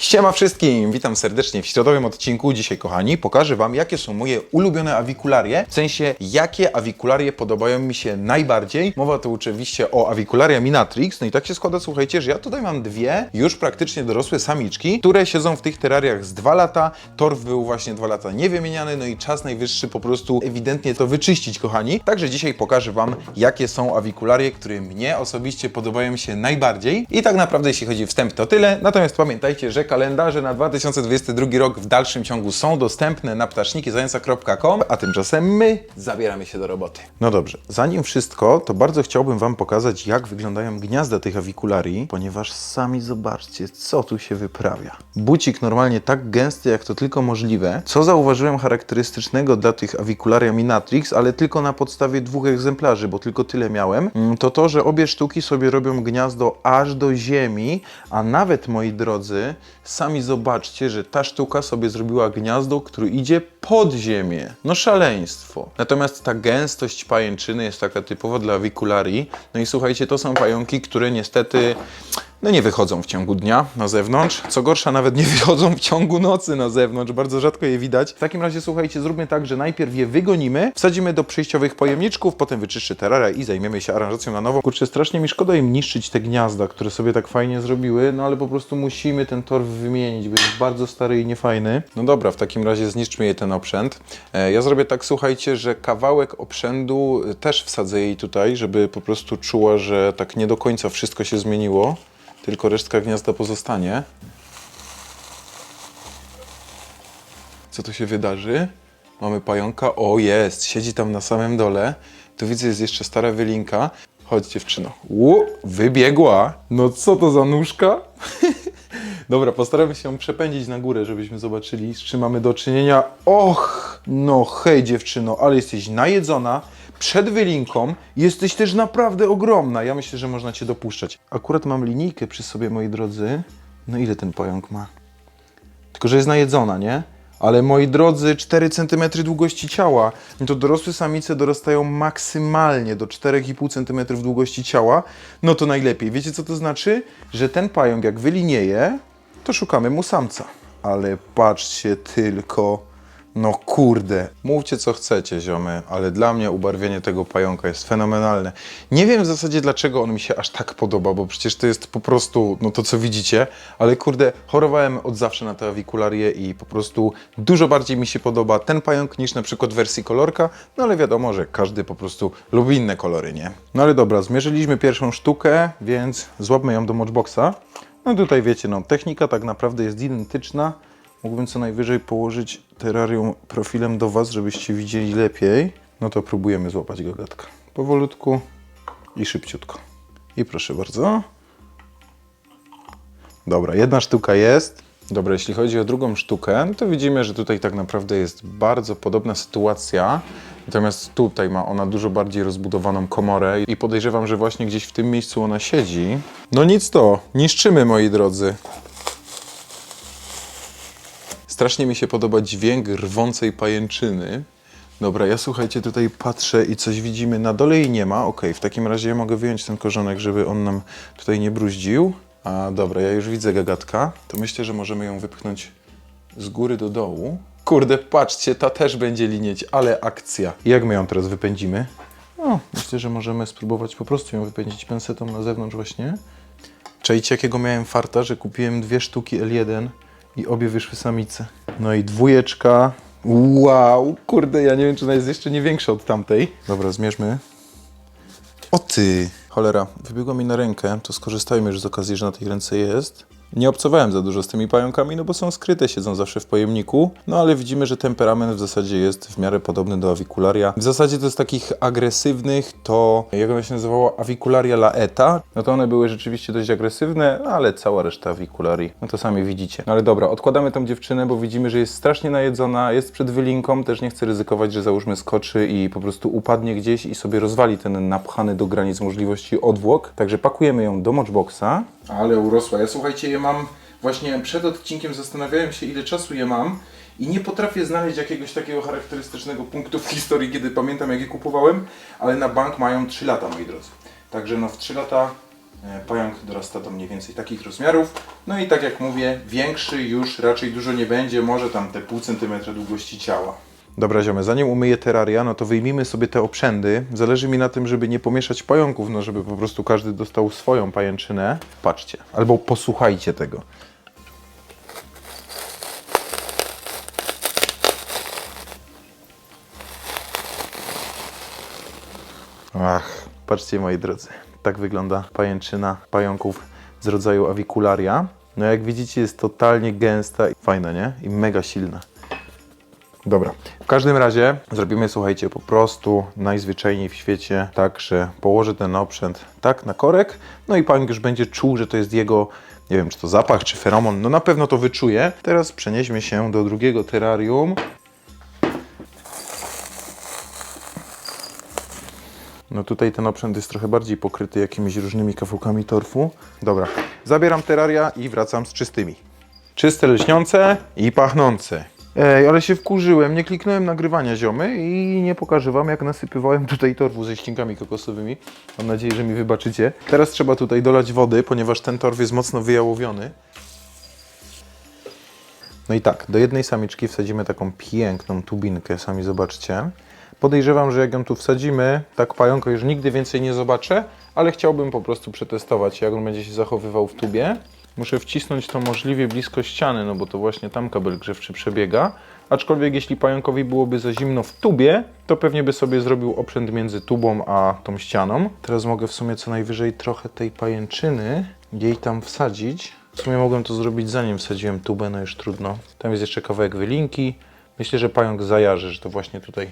Siema wszystkim, witam serdecznie w środowym odcinku. Dzisiaj, kochani, pokażę Wam, jakie są moje ulubione awikularie, w sensie, jakie awikularie podobają mi się najbardziej. Mowa to oczywiście o awikularia Minatrix. No i tak się składa, słuchajcie, że ja tutaj mam dwie już praktycznie dorosłe samiczki, które siedzą w tych terrariach z dwa lata. Torf był właśnie dwa lata niewymieniany, no i czas najwyższy po prostu ewidentnie to wyczyścić, kochani. Także dzisiaj pokażę Wam, jakie są awikularie, które mnie osobiście podobają się najbardziej. I tak naprawdę, jeśli chodzi o wstęp, to tyle. Natomiast pamiętajcie, że kalendarze na 2022 rok w dalszym ciągu są dostępne na ptaszniki.com, a tymczasem my zabieramy się do roboty. No dobrze, zanim wszystko, to bardzo chciałbym Wam pokazać, jak wyglądają gniazda tych awikularii, ponieważ sami zobaczcie, co tu się wyprawia. Bucik normalnie tak gęsty, jak to tylko możliwe. Co zauważyłem charakterystycznego dla tych awikularia Minatrix, ale tylko na podstawie dwóch egzemplarzy, bo tylko tyle miałem, mm, to to, że obie sztuki sobie robią gniazdo aż do ziemi, a nawet, moi drodzy, sami zobaczcie, że ta sztuka sobie zrobiła gniazdo, które idzie pod ziemię. No szaleństwo. Natomiast ta gęstość pajęczyny jest taka typowa dla awikularii. No i słuchajcie, to są pająki, które niestety no nie wychodzą w ciągu dnia na zewnątrz. Co gorsza, nawet nie wychodzą w ciągu nocy na zewnątrz. Bardzo rzadko je widać. W takim razie, słuchajcie, zróbmy tak, że najpierw je wygonimy, wsadzimy do przejściowych pojemniczków, potem wyczyszczy terraria i zajmiemy się aranżacją na nowo. Kurczę, strasznie mi szkoda im niszczyć te gniazda, które sobie tak fajnie zrobiły, no ale po prostu musimy ten torf wymienić, bo jest bardzo stary i niefajny. No dobra, w takim razie zniszczmy jej ten oprzęt. E, ja zrobię tak, słuchajcie, że kawałek oprzędu też wsadzę jej tutaj, żeby po prostu czuła, że tak nie do końca wszystko się zmieniło tylko resztka gniazda pozostanie. Co tu się wydarzy? Mamy pająka. O, jest! Siedzi tam na samym dole. Tu widzę, jest jeszcze stara wylinka. Chodź, dziewczyno. Ło, wybiegła! No co to za nóżka? Dobra, postaramy się ją przepędzić na górę, żebyśmy zobaczyli, z czym mamy do czynienia. Och! No hej, dziewczyno, ale jesteś najedzona przed wylinką. Jesteś też naprawdę ogromna. Ja myślę, że można Cię dopuszczać. Akurat mam linijkę przy sobie, moi drodzy. No ile ten pająk ma? Tylko, że jest najedzona, nie? Ale moi drodzy, 4 cm długości ciała. No to dorosłe samice dorastają maksymalnie do 4,5 cm długości ciała. No to najlepiej. Wiecie co to znaczy? Że ten pająk jak wylinieje, to szukamy mu samca. Ale patrzcie tylko. No kurde, mówcie co chcecie, ziomy, ale dla mnie ubarwienie tego pająka jest fenomenalne. Nie wiem w zasadzie dlaczego on mi się aż tak podoba, bo przecież to jest po prostu, no to co widzicie, ale kurde, chorowałem od zawsze na te awikularię i po prostu dużo bardziej mi się podoba ten pająk niż na przykład wersji kolorka, no ale wiadomo, że każdy po prostu lubi inne kolory, nie? No ale dobra, zmierzyliśmy pierwszą sztukę, więc złapmy ją do Matchboxa. No tutaj wiecie, no technika tak naprawdę jest identyczna. Mógłbym co najwyżej położyć terrarium profilem do Was, żebyście widzieli lepiej. No to próbujemy złapać gagatka. Powolutku i szybciutko. I proszę bardzo. Dobra, jedna sztuka jest. Dobra, jeśli chodzi o drugą sztukę, to widzimy, że tutaj tak naprawdę jest bardzo podobna sytuacja. Natomiast tutaj ma ona dużo bardziej rozbudowaną komorę i podejrzewam, że właśnie gdzieś w tym miejscu ona siedzi. No nic to, niszczymy moi drodzy. Strasznie mi się podoba dźwięk rwącej pajęczyny. Dobra, ja słuchajcie, tutaj patrzę i coś widzimy. Na dole jej nie ma. Ok, w takim razie ja mogę wyjąć ten korzonek, żeby on nam tutaj nie bruździł. A dobra, ja już widzę gagatka. To myślę, że możemy ją wypchnąć z góry do dołu. Kurde, patrzcie, ta też będzie linieć, ale akcja. Jak my ją teraz wypędzimy? No, myślę, że możemy spróbować po prostu ją wypędzić pensetą na zewnątrz właśnie. Czajcie, jakiego miałem farta, że kupiłem dwie sztuki L1 i obie wyszły samice. No i dwójeczka. Wow, kurde, ja nie wiem, czy ona jest jeszcze nie większa od tamtej. Dobra, zmierzmy. O ty! Cholera, wybiegła mi na rękę, to skorzystajmy już z okazji, że na tej ręce jest. Nie obcowałem za dużo z tymi pająkami, no bo są skryte, siedzą zawsze w pojemniku. No ale widzimy, że temperament w zasadzie jest w miarę podobny do awikularia. W zasadzie to z takich agresywnych to, jak ona się nazywała, awikularia laeta. No to one były rzeczywiście dość agresywne, ale cała reszta awikularii, no to sami widzicie. No ale dobra, odkładamy tą dziewczynę, bo widzimy, że jest strasznie najedzona, jest przed wylinką, też nie chcę ryzykować, że załóżmy skoczy i po prostu upadnie gdzieś i sobie rozwali ten napchany do granic możliwości odwłok. Także pakujemy ją do Matchboxa. Ale urosła. Ja słuchajcie, je mam właśnie przed odcinkiem zastanawiałem się, ile czasu je mam i nie potrafię znaleźć jakiegoś takiego charakterystycznego punktu w historii, kiedy pamiętam, jak je kupowałem, ale na bank mają 3 lata, moi drodzy. Także no w 3 lata E, Pająk dorasta do mniej więcej takich rozmiarów. No i tak jak mówię, większy już raczej dużo nie będzie, może tam te pół centymetra długości ciała. Dobra ziomy, zanim umyję teraria, no to wyjmijmy sobie te obszędy. Zależy mi na tym, żeby nie pomieszać pająków, no żeby po prostu każdy dostał swoją pajęczynę. Patrzcie, albo posłuchajcie tego. Ach, patrzcie moi drodzy, tak wygląda pajęczyna pająków z rodzaju avicularia. No jak widzicie jest totalnie gęsta i fajna, nie? I mega silna. Dobra, w każdym razie zrobimy, słuchajcie, po prostu najzwyczajniej w świecie tak, że położę ten oprzęt tak na korek, no i pająk już będzie czuł, że to jest jego, nie wiem, czy to zapach, czy feromon, no na pewno to wyczuje. Teraz przenieśmy się do drugiego terrarium. No tutaj ten oprzęt jest trochę bardziej pokryty jakimiś różnymi kawałkami torfu. Dobra, zabieram terraria i wracam z czystymi. Czyste, lśniące i pachnące. Ej, ale się wkurzyłem, nie kliknąłem nagrywania ziomy i nie pokażę wam jak nasypywałem tutaj torfu ze ścinkami kokosowymi. Mam nadzieję, że mi wybaczycie. Teraz trzeba tutaj dolać wody, ponieważ ten torf jest mocno wyjałowiony. No i tak, do jednej samiczki wsadzimy taką piękną tubinkę, sami zobaczcie. Podejrzewam, że jak ją tu wsadzimy, tak pająka już nigdy więcej nie zobaczę, ale chciałbym po prostu przetestować, jak on będzie się zachowywał w tubie. Muszę wcisnąć to możliwie blisko ściany, no bo to właśnie tam kabel grzewczy przebiega. Aczkolwiek jeśli pająkowi byłoby za zimno w tubie, to pewnie by sobie zrobił oprzęt między tubą a tą ścianą. Teraz mogę w sumie co najwyżej trochę tej pajęczyny jej tam wsadzić. W sumie mogłem to zrobić zanim wsadziłem tubę, no już trudno. Tam jest jeszcze kawałek wylinki. Myślę, że pająk zajarzy, że to właśnie tutaj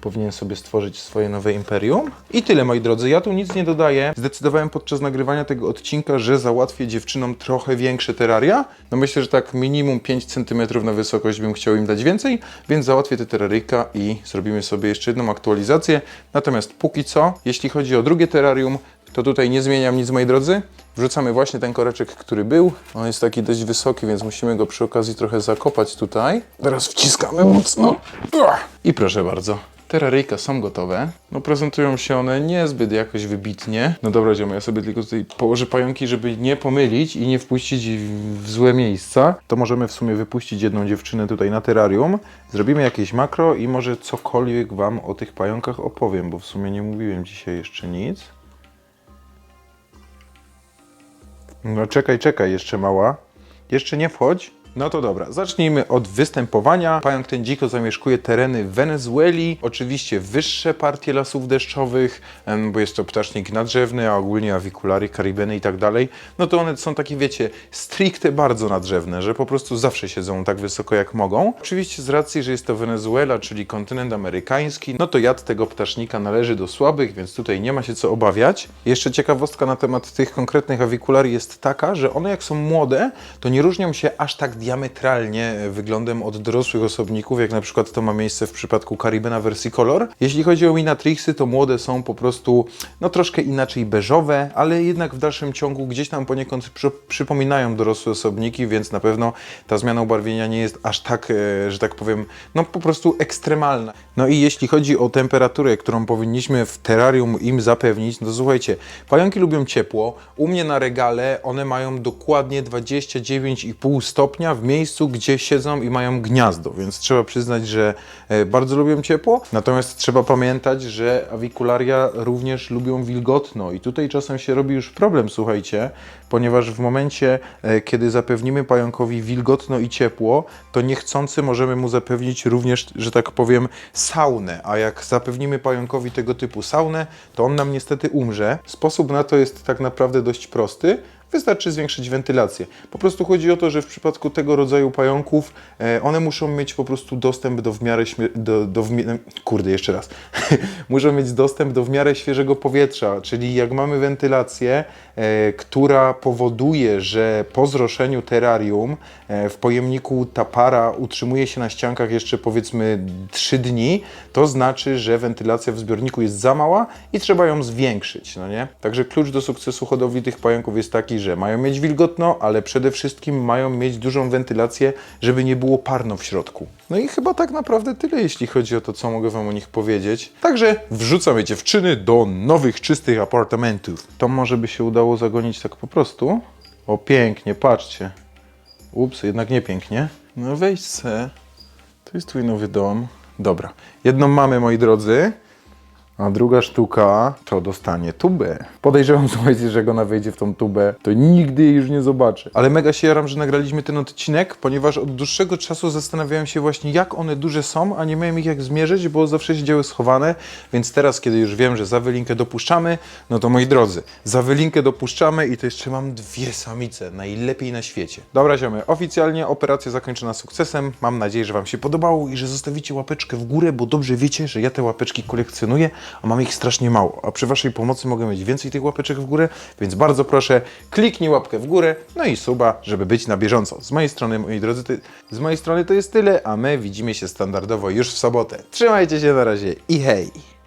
powinien sobie stworzyć swoje nowe imperium. I tyle, moi drodzy. Ja tu nic nie dodaję. Zdecydowałem podczas nagrywania tego odcinka, że załatwię dziewczynom trochę większe terraria. No myślę, że tak minimum 5 cm na wysokość bym chciał im dać więcej, więc załatwię te terraryjka i zrobimy sobie jeszcze jedną aktualizację. Natomiast póki co, jeśli chodzi o drugie terrarium, to tutaj nie zmieniam nic, moi drodzy. Wrzucamy właśnie ten koreczek, który był. On jest taki dość wysoki, więc musimy go przy okazji trochę zakopać tutaj. Teraz wciskamy mocno. I proszę bardzo. Terraryjka są gotowe. No prezentują się one niezbyt jakoś wybitnie. No dobra, ziomy, ja sobie tylko tutaj położę pająki, żeby nie pomylić i nie wpuścić w złe miejsca. To możemy w sumie wypuścić jedną dziewczynę tutaj na terrarium. Zrobimy jakieś makro i może cokolwiek Wam o tych pająkach opowiem, bo w sumie nie mówiłem dzisiaj jeszcze nic. No czekaj, czekaj, jeszcze mała. Jeszcze nie wchodź. No to dobra, zacznijmy od występowania. Pająk ten dziko zamieszkuje tereny Wenezueli, oczywiście wyższe partie lasów deszczowych, bo jest to ptasznik nadrzewny, a ogólnie awikulary, karibeny i tak dalej. No to one są takie, wiecie, stricte bardzo nadrzewne, że po prostu zawsze siedzą tak wysoko jak mogą. Oczywiście z racji, że jest to Wenezuela, czyli kontynent amerykański, no to jad tego ptasznika należy do słabych, więc tutaj nie ma się co obawiać. Jeszcze ciekawostka na temat tych konkretnych awikularii jest taka, że one jak są młode, to nie różnią się aż tak diametralnie wyglądem od dorosłych osobników, jak na przykład to ma miejsce w przypadku Caribena versicolor. Jeśli chodzi o Minatrixy, to młode są po prostu no troszkę inaczej beżowe, ale jednak w dalszym ciągu gdzieś tam poniekąd przy, przypominają dorosłe osobniki, więc na pewno ta zmiana ubarwienia nie jest aż tak, e, że tak powiem, no po prostu ekstremalna. No i jeśli chodzi o temperaturę, którą powinniśmy w terrarium im zapewnić, no słuchajcie, pająki lubią ciepło. U mnie na regale one mają dokładnie 29,5 stopnia w miejscu, gdzie siedzą i mają gniazdo, więc trzeba przyznać, że e, bardzo lubią ciepło. Natomiast trzeba pamiętać, że awikularia również lubią wilgotno i tutaj czasem się robi już problem, słuchajcie, ponieważ w momencie, e, kiedy zapewnimy pająkowi wilgotno i ciepło, to niechcący możemy mu zapewnić również, że tak powiem, saunę, a jak zapewnimy pająkowi tego typu saunę, to on nam niestety umrze. Sposób na to jest tak naprawdę dość prosty. Wystarczy zwiększyć wentylację. Po prostu chodzi o to, że w przypadku tego rodzaju pająków e, one muszą mieć po prostu dostęp do w miarę do, do w mi- kurde jeszcze raz. muszą mieć dostęp do w miarę świeżego powietrza, czyli jak mamy wentylację, e, która powoduje, że po zroszeniu terrarium e, w pojemniku ta para utrzymuje się na ściankach jeszcze powiedzmy 3 dni, to znaczy, że wentylacja w zbiorniku jest za mała i trzeba ją zwiększyć, no nie? Także klucz do sukcesu hodowli tych pająków jest taki, że mają mieć wilgotno, ale przede wszystkim mają mieć dużą wentylację, żeby nie było parno w środku. No i chyba tak naprawdę tyle, jeśli chodzi o to, co mogę Wam o nich powiedzieć. Także wrzucamy dziewczyny do nowych, czystych apartamentów. To może by się udało zagonić tak po prostu. O, pięknie, patrzcie. Ups, jednak nie pięknie. No wejdź se. To jest twój nowy dom. Dobra. Jedną mamy, moi drodzy. A druga sztuka to dostanie tubę. Podejrzewam, słuchajcie, że jak ona wejdzie w tą tubę, to nigdy jej już nie zobaczy. Ale mega się jaram, że nagraliśmy ten odcinek, ponieważ od dłuższego czasu zastanawiałem się właśnie, jak one duże są, a nie miałem ich jak zmierzyć, bo zawsze siedziały schowane. Więc teraz, kiedy już wiem, że za wylinkę dopuszczamy, no to moi drodzy, za wylinkę dopuszczamy i to jeszcze mam dwie samice, najlepiej na świecie. Dobra, ziomy, oficjalnie operacja zakończona sukcesem. Mam nadzieję, że Wam się podobało i że zostawicie łapeczkę w górę, bo dobrze wiecie, że ja te łapeczki kolekcjonuję, a mam ich strasznie mało. A przy Waszej pomocy mogę mieć więcej tych łapeczek w górę, więc bardzo proszę, kliknij łapkę w górę, no i suba, żeby być na bieżąco. Z mojej strony, moi drodzy, to, z mojej strony to jest tyle, a my widzimy się standardowo już w sobotę. Trzymajcie się na razie i hej!